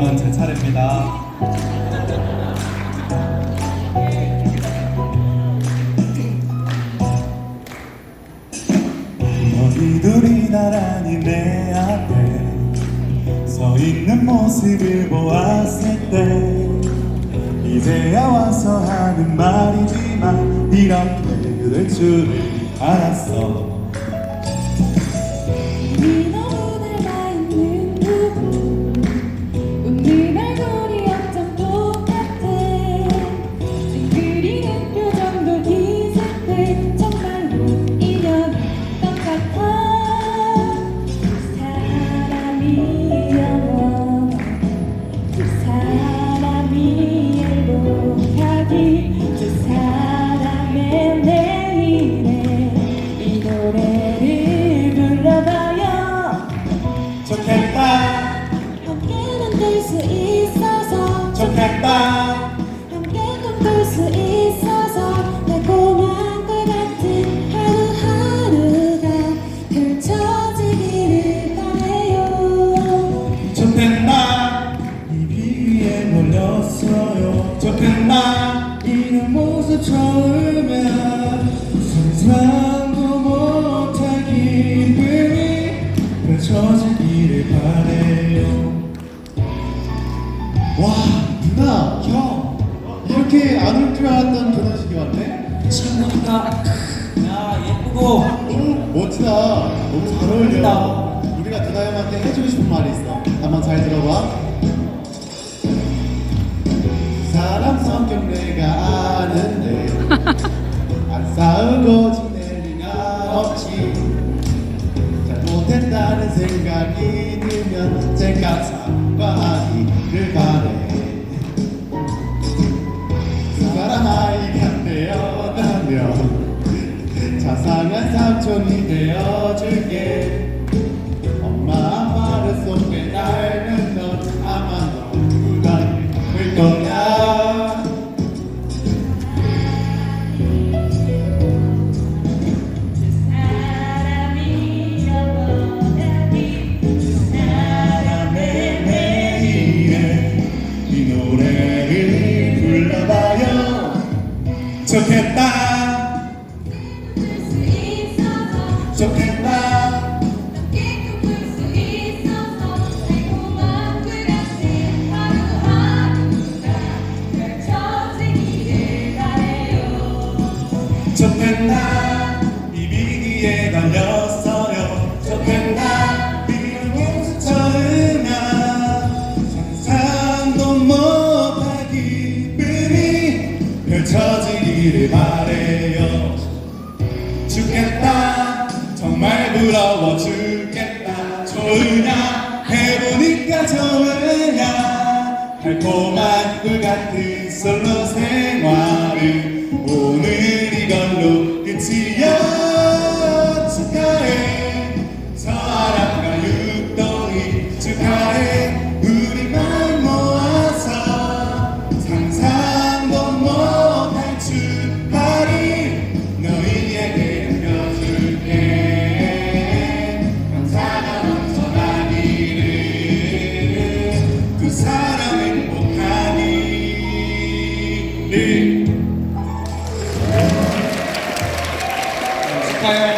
다음은 제 차례입니다. 너희들이 나란히 내 앞에 서 있는 모습을 보았을 때 이제야 와서 하는 말이지만 이렇게 될 줄을 알았어 네 너무 닮아 있는 부분 펼쳐지기를 바래요. 와 누나 형 이렇게 안 올 줄 알았던 결혼식이 왔네 보니까 야 예쁘고. 너무 멋지다. 너무 잘 어울려. 우리가 누나 형한테 해주고 싶은 말이 있어. 한번 잘 들어봐 생각이 들면 제가 사과하기를 바래. 그 사람 아이가 되어가면 자상한 삼촌이 되어줄게 좋 펼쳐지기를 바래요. 죽겠다. 정말 부러워 죽겠다. 좋으냐? 해보니까 좋으냐? 달콤한 꿀 같은 솔로 새 need. Inspire